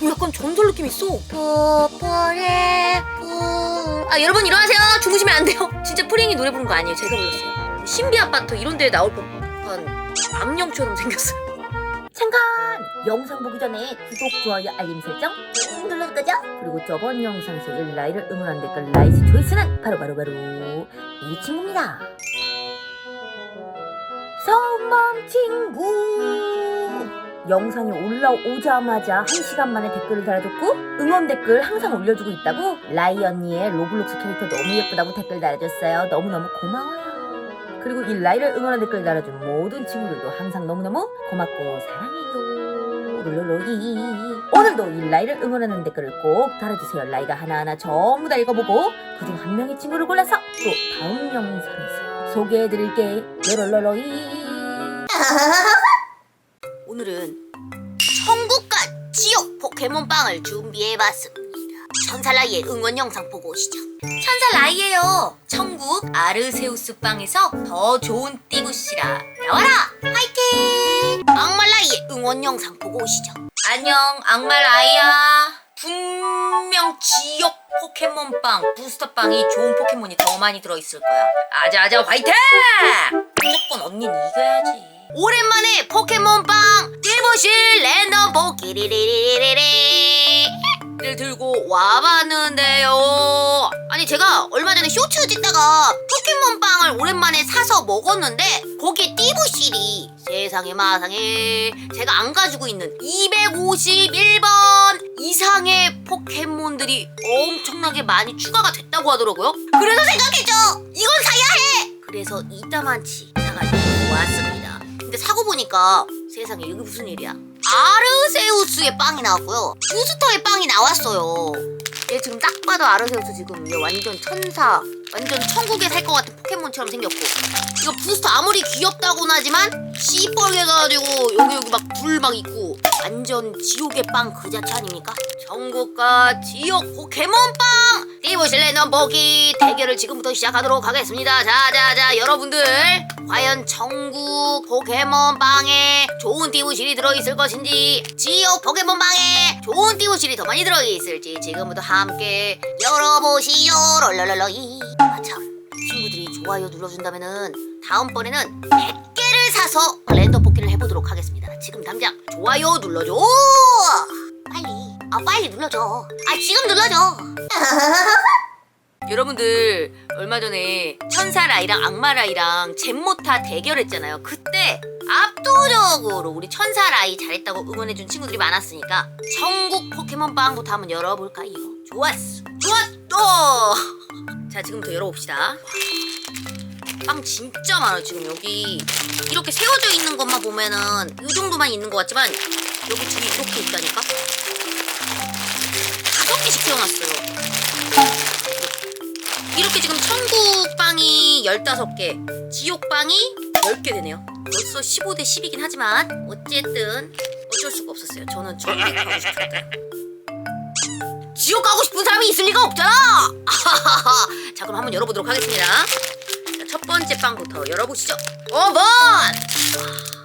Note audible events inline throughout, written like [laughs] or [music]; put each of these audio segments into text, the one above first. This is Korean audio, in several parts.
이거 약간 전설 느낌 있어. 푸. 아 여러분 일어나세요. 주무시면 안 돼요. [laughs] 진짜 프링이 노래 부른 거 아니에요. 제가 불렀어요. 신비 아파트 이런 데 나올 법한 악령처럼 생겼어요. 잠깐! 영상 보기 전에 구독, 좋아요, 알림 설정 꾹 눌러줄 거죠? 그리고 저번 영상에서 일라이를 응원한 댓글 라이스 초이스는 바로 바로 바로 이 친구입니다. 성맘 친구! 영상이 올라오자마자 1시간 만에 댓글을 달아줬고 응원 댓글 항상 올려주고 있다고 라이 언니의 로블록스 캐릭터 너무 예쁘다고 댓글 달아줬어요. 너무너무 고마워요. 그리고 이 라이를 응원한 댓글 달아준 모든 친구들도 항상 너무너무 고맙고 사랑해요. 롤롤로이. 오늘도 이 라이를 응원하는 댓글을 꼭 달아주세요. 라이가 하나하나 전부 다 읽어보고 그중 한 명의 친구를 골라서 또 다음 영상에서 소개해드릴게. 롤롤로이. 오늘은 천국과 지옥 포켓몬빵을 준비해봤습니다. 천살라이의 응원 영상 보고 오시죠. 천살라이예요. 천국 아르세우스 빵에서 더 좋은 띠부씨라 나와라. 화이팅! 악말라이의 응원 영상 보고 오시죠. 안녕 악말라이야. 분명 지옥 포켓몬빵 부스터빵이 좋은 포켓몬이 더 많이 들어있을 거야. 아자아자 화이팅! 무조건 언니는 이겨야지. 오랜만에 포켓몬빵 띠부실 랜덤 포키리리리리리 를 들고 와봤는데요. 아니 제가 얼마 전에 쇼츠 찍다가 포켓몬빵을 오랜만에 사서 먹었는데 거기에 띠부실이 세상에 마상에 제가 안 가지고 있는 251번 이상의 포켓몬들이 엄청나게 많이 추가가 됐다고 하더라고요. 그래서 생각했죠. 이건 사야 해. 그래서 이따만치 사가지고 왔습니다. 근데 사고 보니까 세상에 이게 무슨 일이야? 아르세우스의 빵이 나왔고요. 부스터의 빵이 나왔어요. 얘 지금 딱 봐도 아르세우스 지금 얘 완전 천사, 완전 천국에 살 것 같은 포켓몬처럼 생겼고 이거 부스터 아무리 귀엽다고는 하지만 시뻘게 가지고 여기 여기 막 불 막 있고 완전 지옥의 빵 그 자체 아닙니까? 천국과 지옥 포켓몬빵 띠부실레넌 보기 대결을 지금부터 시작하도록 하겠습니다. 자자자 여러분들 과연 천국 포켓몬빵에 좋은 띠부실이 들어있을 것인지 지옥 포켓몬빵에 좋은 띠부실이 더 많이 들어있을지 지금부터 함께 열어보시죠. 롤롤롤로 이 아참 친구들이 좋아요 눌러준다면은 다음번에는 100개를 사서 랜덤 뽑기를 해보도록 하겠습니다. 지금 당장 좋아요 눌러줘. 빨리. 아 빨리 눌러줘. 아 지금 눌러줘. [laughs] 여러분들 얼마 전에 천사라이랑 악마라이랑 잼모타 대결했잖아요. 그때 압도적으로 우리 천사라이 잘했다고 응원해준 친구들이 많았으니까 천국 포켓몬빵부터 한번 열어볼까요? 좋았어. 좋았어. 자 지금부터 열어봅시다. 빵 진짜 많아요 지금 여기. 이렇게 세워져 있는 것만 보면은 이 정도만 있는 것 같지만 여기 줄이 이렇게 있다니까? 다섯 개씩 태워놨어요. 이렇게 지금 천국 빵이 15개 지옥 빵이 10개 되네요. 벌써 15대 10이긴 하지만 어쨌든 어쩔 수가 없었어요. 저는 천국 가고 싶었다 지옥 가고 싶은 사람이 있을 리가 없잖아 자 그럼 한번 열어보도록 하겠습니다 자, 첫 번째 빵부터 열어보시죠. 5번!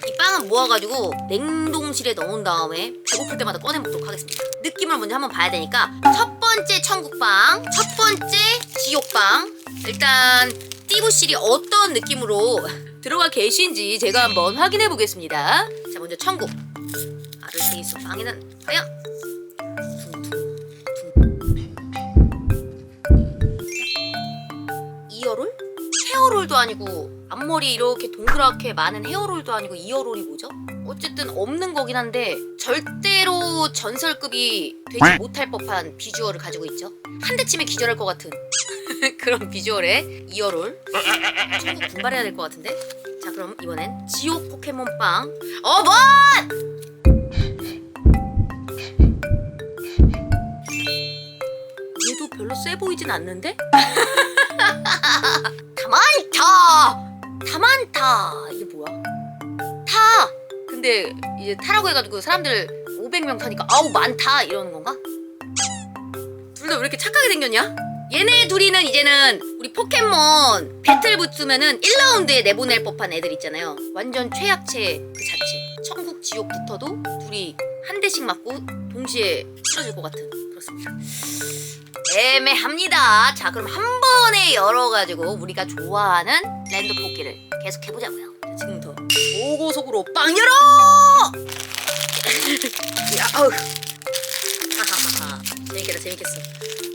이 빵은 모아가지고 냉동실에 넣은 다음에 배고플 때마다 꺼내 먹도록 하겠습니다. 느낌을 먼저 한번 봐야 되니까 첫 번째 천국빵, 첫 번째 지옥빵. 일단 띠부실이 어떤 느낌으로 들어가 계신지 제가 한번 확인해 보겠습니다. 자 먼저 천국. 아르세이스 빵에는 과연 헤어롤도 아니고 앞머리 이렇게 동그랗게 많은 헤어롤도 아니고 이어롤이 뭐죠? 어쨌든 없는 거긴 한데 절대로 전설급이 되지 못할 법한 비주얼을 가지고 있죠. 한 대치면 기절할 것 같은 [laughs] 그런 비주얼의 이어롤. 천국 분발해야 될 것 같은데. 자 그럼 이번엔 지옥 포켓몬빵 어번! 얘도 별로 세 보이진 않는데? [laughs] 다 많다. 이게 뭐야? 타. 근데 이제 타라고 해가지고 사람들 500명 타니까 아우 많다 이러는 건가? 둘 다 왜 이렇게 착하게 생겼냐? 얘네 둘이는 이제는 우리 포켓몬 배틀 붙으면은 1라운드에 내보낼 법한 애들 있잖아요. 완전 최약체 그 자체. 천국 지옥부터도 둘이 한 대씩 맞고 동시에 쓰러질 것 같은 그렇습니다. 애매합니다. 자 그럼 한 번에 열어가지고 우리가 좋아하는 랜덤 뽑기를 계속 해보자고요. 자, 지금부터 고고속으로 빵 열어! [laughs] 야, 어우. 하하하하. 재밌겠다, 재밌겠어.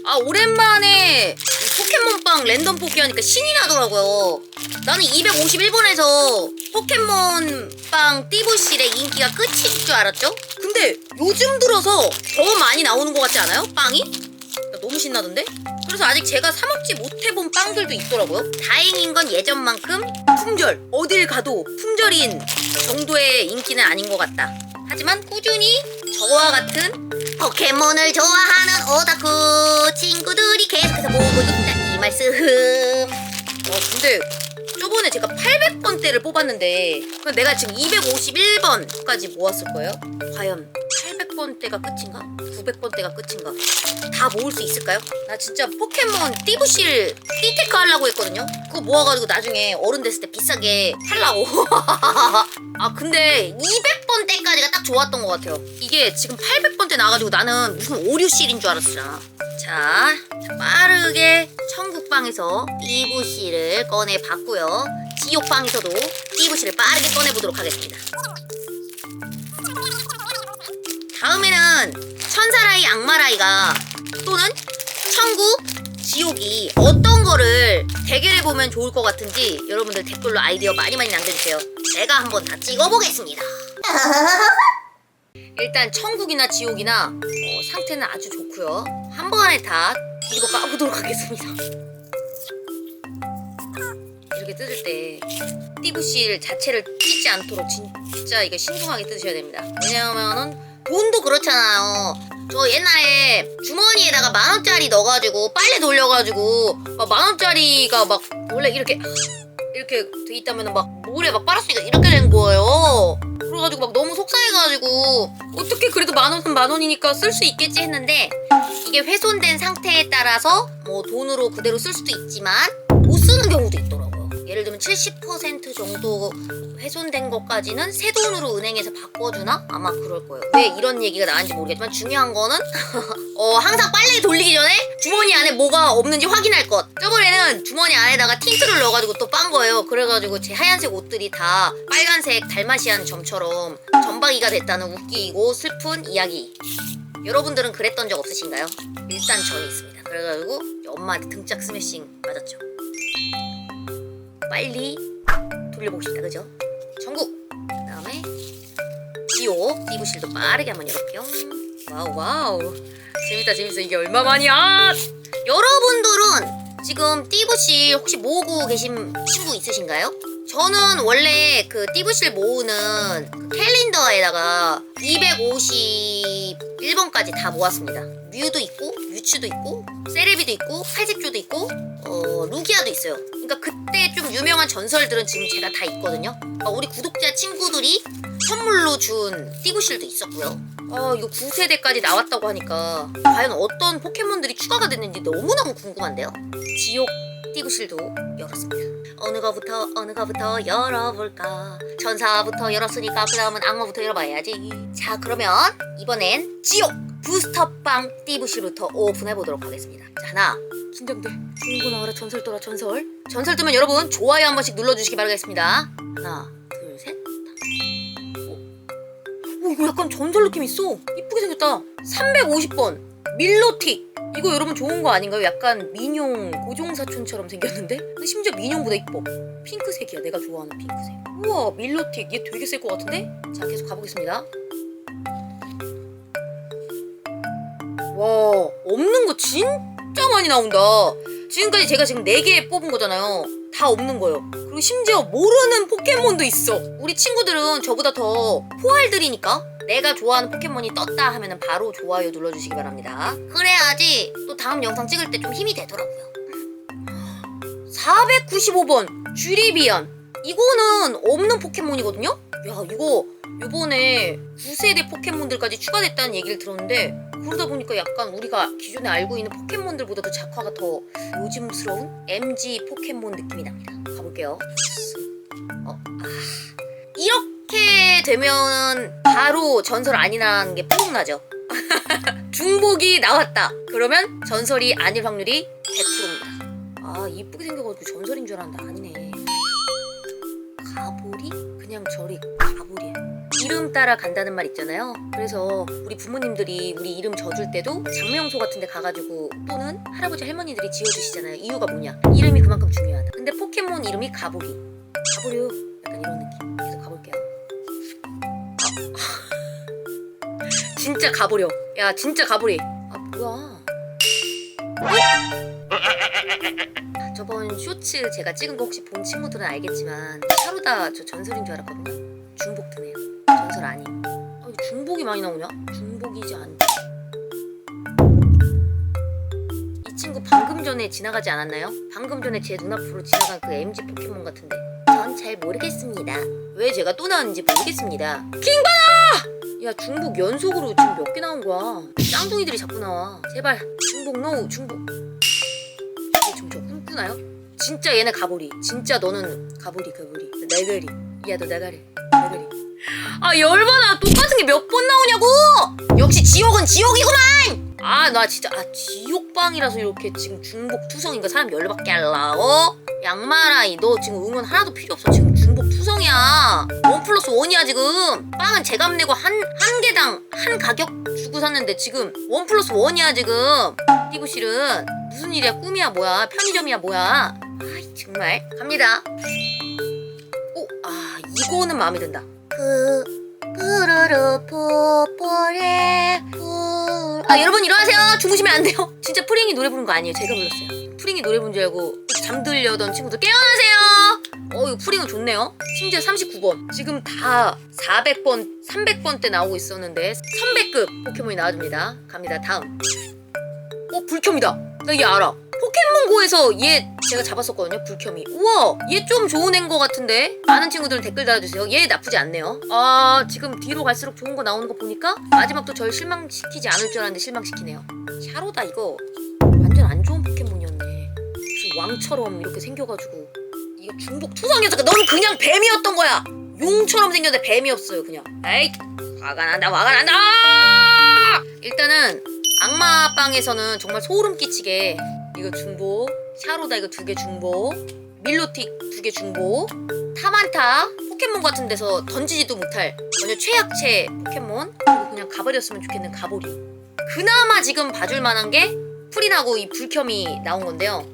아, 오랜만에 이 포켓몬빵 랜덤 뽑기 하니까 신이 나더라고요. 나는 251번에서 포켓몬빵 띠부실의 인기가 끝일 줄 알았죠? 근데 요즘 들어서 더 많이 나오는 것 같지 않아요? 빵이? 신나던데? 그래서 아직 제가 사먹지 못해본 빵들도 있더라고요. 다행인 건 예전만큼 품절, 어딜 가도 품절인 정도의 인기는 아닌 것 같다. 하지만 꾸준히 저와 같은 포켓몬을 좋아하는 오타쿠 친구들이 계속해서 모으고 있다 이 말씀. 어 근데 저번에 제가 800번대를 뽑았는데 내가 지금 251번까지 모았을 거예요. 과연 800번대가 끝인가? 900번대가 끝인가? 다 모을 수 있을까요? 나 진짜 포켓몬 띠부실 띠테크 하려고 했거든요. 그거 모아가지고 나중에 어른 됐을 때 비싸게 팔라고. [laughs] 아 근데 200번대까지가 딱 좋았던 것 같아요. 이게 지금 800번대 나와가지고 나는 무슨 오류실인 줄 알았잖아. 자, 자, 빠르게 천국방에서 띠부실을 꺼내 봤고요. 지옥방에서도 띠부실을 빠르게 꺼내 보도록 하겠습니다. 다음에는 천사라이 악마라이가 또는 천국 지옥이 어떤 거를 대결해 보면 좋을 것 같은지 여러분들 댓글로 아이디어 많이 많이 남겨주세요. 제가 한번 다 찍어보겠습니다. [laughs] 일단 천국이나 지옥이나 어, 상태는 아주 좋고요. 한 번에 다 뒤집어 까보도록 하겠습니다. 이렇게 뜯을 때 띠부실 자체를 찢지 않도록 진짜 이게 신중하게 뜯으셔야 됩니다. 왜냐면은 돈도 그렇잖아요. 저 옛날에 주머니에다가 만 원짜리 넣어가지고 빨래 돌려가지고 막 만 원짜리가 막 원래 이렇게 이렇게 돼 있다면은 막 물에 막 빨았으니까 이렇게 된 거예요. 그래가지고 막 너무 속상해가지고 어떻게 그래도 만 원은 만 원이니까 쓸 수 있겠지 했는데 이게 훼손된 상태에 따라서 뭐 돈으로 그대로 쓸 수도 있지만 못 쓰는 있더라고요. 예를 들면 70% 정도 훼손된 것까지는 새 돈으로 은행에서 바꿔주나? 아마 그럴 거예요. 왜 이런 얘기가 나왔는지 모르겠지만 중요한 거는 [laughs] 어, 항상 빨래 돌리기 전에 주머니 안에 뭐가 없는지 확인할 것. 저번에는 주머니 안에다가 틴트를 넣어가지고 또 빤 거예요. 그래가지고 제 하얀색 옷들이 다 빨간색 달마시안 점처럼 점박이가 됐다는 웃기고 슬픈 이야기. 여러분들은 그랬던 적 없으신가요? 일단 저는 있습니다. 그래가지고 엄마한테 등짝 스매싱 맞았죠. 빨리 돌려보고 싶다, 그죠? 전국! 그 다음에 지옥 띠부실도 빠르게 한번 열어볼게요. 와우 와우 재밌다 재밌어 이게 얼마만이야 여러분들은 지금 띠부실 혹시 모으고 계신 친구 있으신가요? 저는 원래 그 띠부실 모으는 그 캘린더에다가 251번까지 다 모았습니다. 뮤도 있고 유추도 있고 세레비도 있고 칼집조도 있고 어 루기아도 있어요. 그러니까 그때 좀 유명한 전설들은 지금 제가 다 있거든요. 어, 우리 구독자 친구들이 선물로 준 띠부실도 있었고요. 아 이거 9세대까지 나왔다고 하니까 과연 어떤 포켓몬들이 추가가 됐는지 너무너무 궁금한데요. 지옥 띠부실도 열었습니다. 어느 거부터 어느 거부터 열어볼까? 천사부터 열었으니까 그 다음은 악마부터 열어봐야지. 자 그러면 이번엔 지옥 부스터빵 띠부실부터 오픈해 보도록 하겠습니다. 자 하나 긴장돼. 좋은 거 나와라 전설 떠라 전설. 전설 뜨면 여러분 좋아요 한 번씩 눌러주시기 바라겠습니다. 하나 둘 셋. 오 이거 약간 전설 느낌 있어. 이쁘게 생겼다. 350번 밀로틱. 이거 여러분 좋은 거 아닌가요? 약간 민용 고종사촌처럼 생겼는데? 근데 심지어 민용보다 이뻐. 핑크색이야. 내가 좋아하는 핑크색. 우와 밀로틱. 얘 되게 셀 것 같은데? 자 계속 가보겠습니다. 와 없는 거 진짜 많이 나온다. 지금까지 제가 지금 4개 뽑은 거잖아요. 다 없는 거예요. 그리고 심지어 모르는 포켓몬도 있어. 우리 친구들은 저보다 더 포알들이니까 내가 좋아하는 포켓몬이 떴다 하면 바로 좋아요 눌러주시기 바랍니다. 그래야지 또 다음 영상 찍을 때 좀 힘이 되더라고요. 495번 주리비안. 이거는 없는 포켓몬이거든요? 야 이거 요번에 9세대 포켓몬들까지 추가됐다는 얘기를 들었는데 그러다 보니까 약간 우리가 기존에 알고 있는 포켓몬들보다도 작화가 더 요즘스러운 MG 포켓몬 느낌이 납니다. 가볼게요. 어, 아. 이렇게 되면 바로 전설 아니라는 게 뽀록나죠. [laughs] 중복이 나왔다. 그러면 전설이 아닐 확률이 100%입니다. 아 이쁘게 생겨가지고 전설인 줄 알았는데 아니네. 가보리? 그냥 저리. 이름 따라 간다는 말 있잖아요. 그래서 우리 부모님들이 우리 이름 져줄 때도 장명소 같은 데 가가지고 또는 할아버지 할머니들이 지어주시잖아요. 이유가 뭐냐? 이름이 그만큼 중요하다. 근데 포켓몬 이름이 가보리. 가보려. 약간 이런 느낌. 계속 가볼게요. 아. [laughs] 진짜 가보려. 야, 진짜 가보리. 아, 뭐야. 아, 저번 쇼츠 제가 찍은 거 혹시 본 친구들은 알겠지만 샤루다 저 전설인 줄 알았거든요. 중복 드네요. 전설 아님. 아, 왜 중복이 많이 나오냐? 중복이지 않다. 이 친구 방금 전에 지나가지 않았나요? 방금 전에 제 눈앞으로 지나간 그 MG 포켓몬 같은데. 전 잘 모르겠습니다. 왜 제가 또 나왔는지 모르겠습니다. 킹바다! 야 중복 연속으로 지금 몇 개 나온 거야? 쌍둥이들이 자꾸 나와. 제발 중복 노 중복. 이게 좀저 꿈꾸나요? 진짜 얘네 가보리. 진짜 너는 가보리 가보리. 날가리. 야 너. 나가리. 아 열받아. 똑같은 게 몇 번 나오냐고. 역시 지옥은 지옥이구만. 아 나 진짜 아 지옥방이라서 이렇게 지금 중복 투성인가? 사람 열받게 할라고? 양마라이 너 지금 응원 하나도 필요 없어. 지금 중복 투성이야. 원 플러스 원이야 지금. 빵은 제값 내고 한 한 개당 한 가격 주고 샀는데 지금 원 플러스 원이야 지금. 띠부실은 무슨 일이야? 꿈이야 뭐야? 편의점이야 뭐야? 아이 정말. 갑니다. 오 아 이거는 마음에 든다 그 푸르르 포포레 아 여러분 일어나세요. 주무시면 안 돼요. [laughs] 진짜 프링이 노래 부른 거 아니에요. 제가 불렀어요. 프링이 노래 부른 줄 알고 잠들려던 친구들 깨어나세요. 어 이거 프링은 좋네요. 심지어 39번. 지금 다 400번 300번 때 나오고 있었는데 300급 포켓몬이 나와줍니다. 갑니다. 다음. 어 불켬이다 나 얘 알아. 포켓몬고에서 얘 제가 잡았었거든요 불켬이 우와 얘 좀 좋은 것 같은데? 많은 친구들 댓글 달아주세요. 얘 나쁘지 않네요. 아 지금 뒤로 갈수록 좋은 거 나오는 거 보니까 마지막도 절 실망시키지 않을 줄 알았는데 실망시키네요. 샤로다 이거. 완전 안 좋은 포켓몬이었네. 무슨 왕처럼 이렇게 생겨가지고. 이거 중복 투성이었어 넌 그냥 뱀이었던 거야. 용처럼 생겼는데 뱀이었어요 그냥. 에이 화가 난다 화가 난다! 일단은 악마빵에서는 정말 소름 끼치게 이거 중복 샤로다 이거 두 개 중복 밀로틱 두 개 중복 타만타 포켓몬 같은 데서 던지지도 못할 완전 최약체 포켓몬 그리고 그냥 가버렸으면 좋겠는 가보리. 그나마 지금 봐줄 만한 게 프린하고 이 불켬이 나온 건데요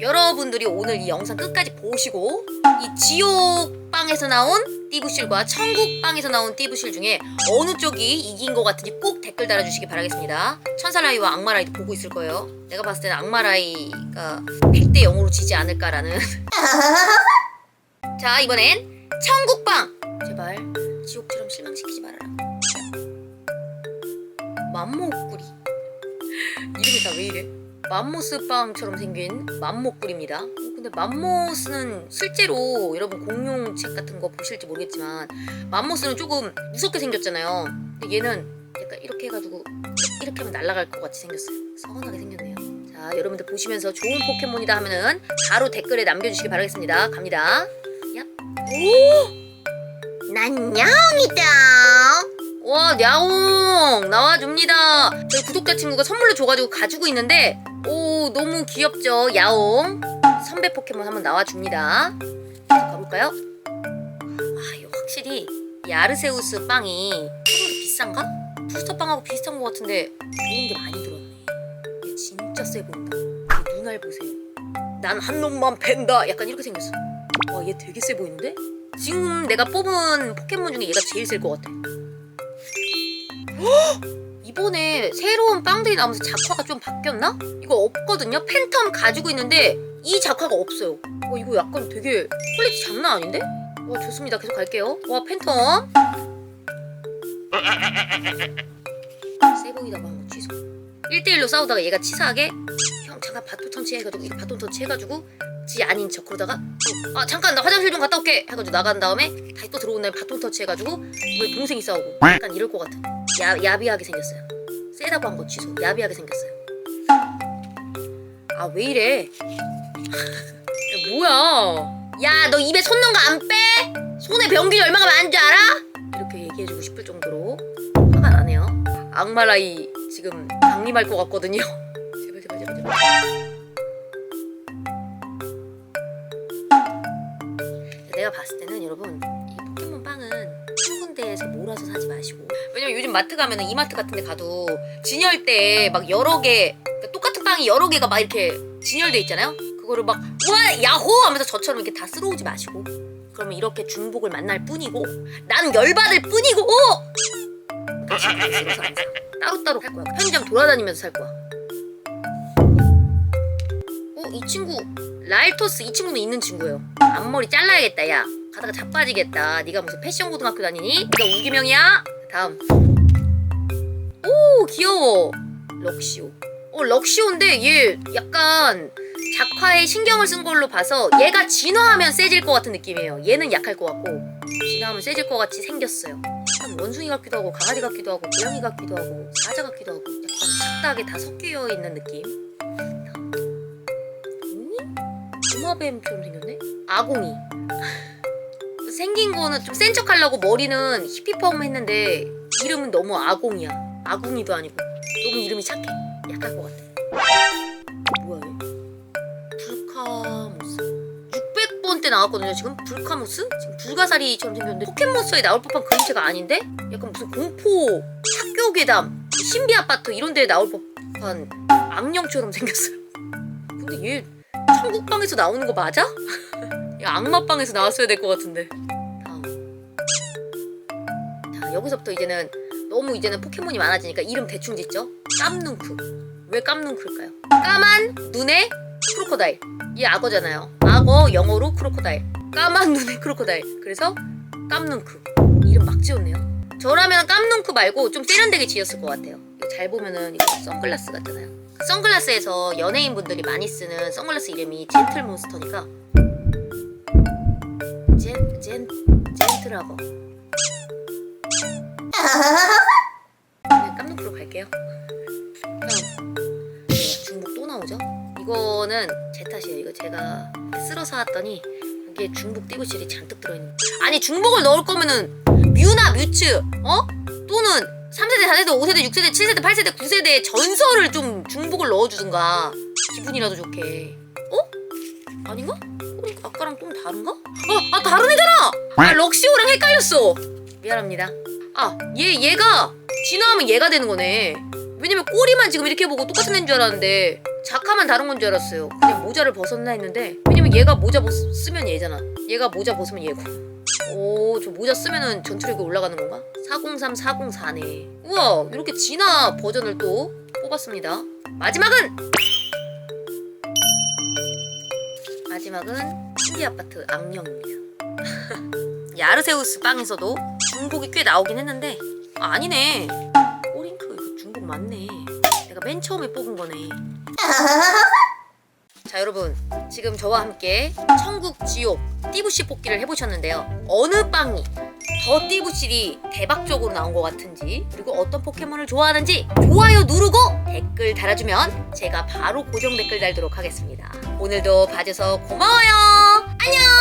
여러분들이 오늘 이 영상 끝까지 보시고 이 지옥빵에서 나온 띠부실과 천국빵에서 나온 띠부실 중에 어느 쪽이 이긴 것 같은지 꼭 댓글 달아주시기 바라겠습니다. 천사라이와 악마라이도 보고 있을 거예요. 내가 봤을 때는 악마라이가 100대 0으로 지지 않을까라는. [laughs] 자 이번엔 천국빵. 제발 지옥처럼 실망시키지 말아라. 맘모꾸리. 이름이 다 왜 이래? 맘모스 빵처럼 생긴 맘모꿀입니다. 어, 근데 맘모스는 실제로 여러분 공룡책 같은 거 보실지 모르겠지만 맘모스는 조금 무섭게 생겼잖아요. 근데 얘는 약간 이렇게 해가지고 이렇게 하면 날아갈 것 같이 생겼어요. 서운하게 생겼네요. 자, 여러분들 보시면서 좋은 포켓몬이다 하면은 바로 댓글에 남겨주시기 바라겠습니다. 갑니다. 야, 오, 난 냥이다. 와, 야옹 나와줍니다. 저희 구독자 친구가 선물로 줘가지고 가지고 있는데 오 너무 귀엽죠? 야옹. 선배 포켓몬 한번 나와줍니다. 자, 가볼까요? 아 이거 확실히 이 아르세우스 빵이 조금 더 비싼가? 부스터 빵하고 비슷한 것 같은데 좋은 게 많이 들었네. 얘 진짜 세 보인다. 이 눈알 보세요. 난 한 놈만 팬다. 약간 이렇게 생겼어. 와 얘 되게 세 보이는데? 지금 내가 뽑은 포켓몬 중에 얘가 제일 셀 것 같아 [gasps] 이번에 새로운 빵들이 나오면서 작화가 좀 바뀌었나? 이거 없거든요? 팬텀 가지고 있는데 이 작화가 없어요. 와 이거 약간 되게 퀄리티 장난 아닌데? 와 좋습니다. 계속 갈게요. 와 팬텀. 세 보이다고 한거 취소. 1대1로 싸우다가 얘가 치사하게 형 잠깐 바톤 터치 해가지고 바톤 터치 해가지고 지 아닌 척 그러다가 아 잠깐 나 화장실 좀 갔다 올게 해가지고 나간 다음에 다시 또 들어온 다음에 바톤 터치 해가지고 왜 동생이 싸우고 약간 이럴 것 같아. 야, 야비하게 생겼어요. 한거 취소. 야비하게 생겼어요. 아, 왜 이래? [laughs] 야, 뭐야? 야, 너 입에 손 넣은 거 안 빼? 손에 병균이 얼마나 많은 줄 알아? 이렇게 얘기해주고 싶을 정도로 화가 나네요. 악마라이 지금 강림할 것 같거든요. [laughs] 제발 제발 제발 제발. 내가 봤을 때는 여러분 한 군데에서 몰아서 사지 마시고. 왜냐면 요즘 마트 가면은 이마트 같은 데 가도 진열 때막 여러 개 그러니까 똑같은 빵이 여러 개가 막 이렇게 진열돼 있잖아요? 그거를 막 우와 야호! 하면서 저처럼 이렇게 다 쓸어오지 마시고. 그러면 이렇게 중복을 만날 뿐이고 나는 열받을 뿐이고! 다시 그래서 안 사. 따로따로 살 거야. 편의점 돌아다니면서 살 거야. 어 이 친구 라일토스 이 친구는 있는 친구예요. 앞머리 잘라야겠다 야. 가다가 자빠지겠다. 네가 무슨 패션 고등학교 다니니? 네가 우기명이야? 다음. 오 귀여워. 럭시오. 어 럭시오인데 얘 약간 작화에 신경을 쓴 걸로 봐서 얘가 진화하면 세질 것 같은 느낌이에요. 얘는 약할 것 같고 진화하면 세질 것 같이 생겼어요. 약간 원숭이 같기도 하고 강아지 같기도 하고 고양이 같기도 하고 사자 같기도 하고 약간 착각에 다 섞여 있는 느낌. 도마뱀처럼 생겼네? 아공이 생긴 거는 좀 센 척하려고 머리는 히피펌 했는데 이름은 너무 아공이야 아궁이도 아니고 너무 이름이 착해 약할 것 같아 뭐야 얘? 불카모스 600번 때 나왔거든요 지금 불카모스? 지금 불가사리처럼 생겼는데 포켓몬스터에 나올 법한 그림체가 아닌데? 약간 무슨 공포 학교 괴담 신비 아파트 이런 데에 나올 법한 악령처럼 생겼어요 근데 얘 천국방에서 나오는 거 맞아? [laughs] 야, 악마방에서 나왔어야 될 것 같은데. 여기서부터 이제는 너무 이제는 포켓몬이 많아지니까 이름 대충 짓죠? 깜눈크. 왜 깜눈크일까요? 까만 눈에 크로코다일. 얘 악어잖아요. 악어 영어로 크로코다일. 까만 눈에 크로코다일. 그래서 깜눈크. 이름 막 지었네요. 저라면 깜눈크 말고 좀 세련되게 지었을 것 같아요. 잘 보면은 이거 선글라스 같잖아요. 선글라스에서 연예인분들이 많이 쓰는 선글라스 이름이 젠틀 몬스터니까 젠, 젠, 젠틀하고 그냥 깜짝으로 갈게요 다음 중복 또 나오죠? 이거는 제 탓이에요 이거 제가 쓸어 사왔더니 거기에 중복 띠부실이 잔뜩 들어있는 아니 중복을 넣을 거면은 뮤나 뮤츠 어? 또는 3세대, 4세대, 5세대, 6세대, 7세대, 8세대, 9세대의 전설을 좀 중복을 넣어주든가 기분이라도 좋게 어? 아닌가? 어, 아까랑 좀 다른가? 아, 아 다른 애잖아! 아 럭시오랑 헷갈렸어 미안합니다 아 얘 얘가 진화하면 얘가 되는 거네 왜냐면 꼬리만 지금 이렇게 보고 똑같은 애인 줄 알았는데 작하면 다른 건 줄 알았어요 그냥 모자를 벗었나 했는데 왜냐면 얘가 모자 벗, 쓰면 얘잖아 얘가 모자 벗으면 얘고 오, 저 모자 쓰면은 전투력이 올라가는 건가? 403, 404네. 우와, 이렇게 진화 버전을 또 뽑았습니다. 마지막은! 마지막은 신비 아파트 악령입니다. [laughs] 야르세우스 빵에서도 중복이 꽤 나오긴 했는데, 아, 아니네. 오링크, 중복 맞네. 내가 맨 처음에 뽑은 거네. [laughs] 자 여러분 지금 저와 함께 천국 지옥 띠부씨 뽑기를 해보셨는데요 어느 빵이 더 띠부실이 대박적으로 나온 것 같은지 그리고 어떤 포켓몬을 좋아하는지 좋아요 누르고 댓글 달아주면 제가 바로 고정 댓글 달도록 하겠습니다 오늘도 봐줘서 고마워요 안녕